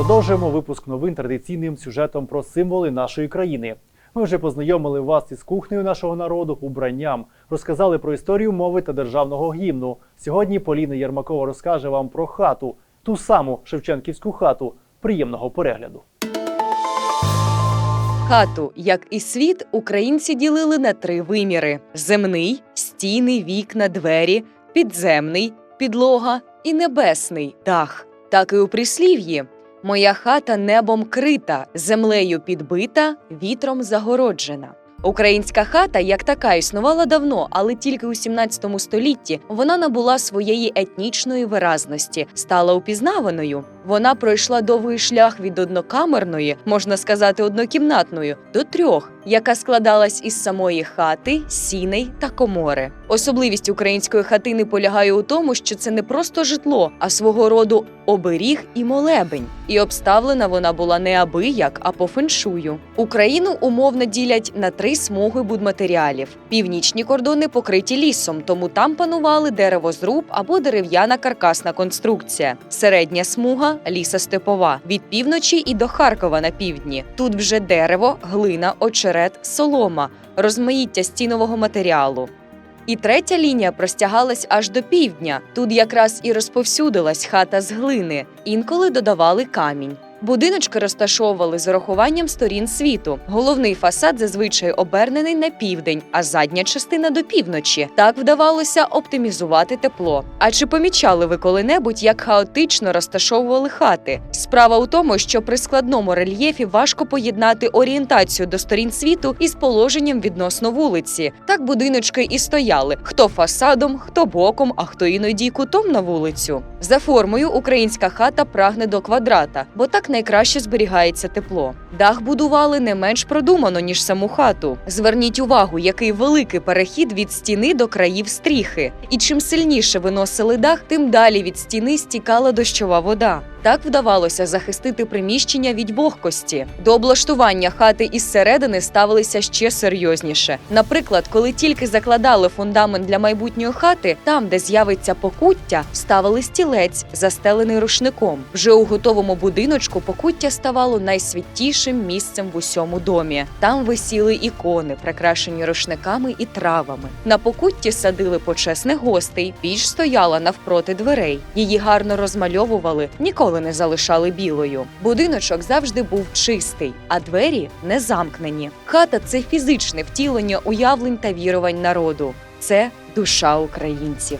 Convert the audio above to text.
Продовжуємо випуск новин традиційним сюжетом про символи нашої країни. Ми вже познайомили вас із кухнею нашого народу, убранням, розказали про історію мови та державного гімну. Сьогодні Поліна Єрмакова розкаже вам про хату, ту саму Шевченківську хату. Приємного перегляду. Хату, як і світ, українці ділили на три виміри: земний, стіни, вікна, двері, підземний, підлога і небесний дах. Так і у прислів'ї. Моя хата небом крита, землею підбита, вітром загороджена. Українська хата як така існувала давно, але тільки у 17 столітті вона набула своєї етнічної виразності, стала упізнаваною. Вона пройшла довгий шлях від однокамерної, можна сказати, однокімнатної, до трьох, яка складалась із самої хати, сіней та комори. Особливість української хатини полягає у тому, що це не просто житло, а свого роду оберіг і молебень. І обставлена вона була не абияк, а по феншую. Україну умовно ділять на три смуги будматеріалів. Північні кордони покриті лісом, тому там панували деревозруб або дерев'яна каркасна конструкція. Середня смуга лісостепова від півночі і до Харкова на півдні. Тут вже дерево, глина, очерет, солома, розмаїття стінового матеріалу. І третя лінія простягалась аж до півдня. Тут якраз і розповсюдилась хата з глини. Інколи додавали камінь. Будиночки розташовували з урахуванням сторін світу. Головний фасад зазвичай обернений на південь, а задня частина до півночі. Так вдавалося оптимізувати тепло. А чи помічали ви коли-небудь, як хаотично розташовували хати? Справа у тому, що при складному рельєфі важко поєднати орієнтацію до сторін світу із положенням відносно вулиці. Так будиночки і стояли: хто фасадом, хто боком, а хто іноді й кутом на вулицю. За формою українська хата прагне до квадрата, бо так найкраще зберігається тепло. Дах будували не менш продумано ніж саму хату. Зверніть увагу, який великий перехід від стіни до країв стріхи. І чим сильніше виносили дах, тим далі від стіни стікала дощова вода. Так вдавалося захистити приміщення від вогкості. До облаштування хати із середини ставилися ще серйозніше. Наприклад, коли тільки закладали фундамент для майбутньої хати, там, де з'явиться покуття, ставили стілець, застелений рушником. Вже у готовому будиночку покуття ставало найсвятішим місцем в усьому домі. Там висіли ікони, прикрашені рушниками і травами. На покутті садили почесних гостей. Піч стояла навпроти дверей. Її гарно розмальовували, ніколи не залишали білою. Будиночок завжди був чистий, а двері не замкнені. Хата це фізичне втілення уявлень та вірувань народу. Це душа українців.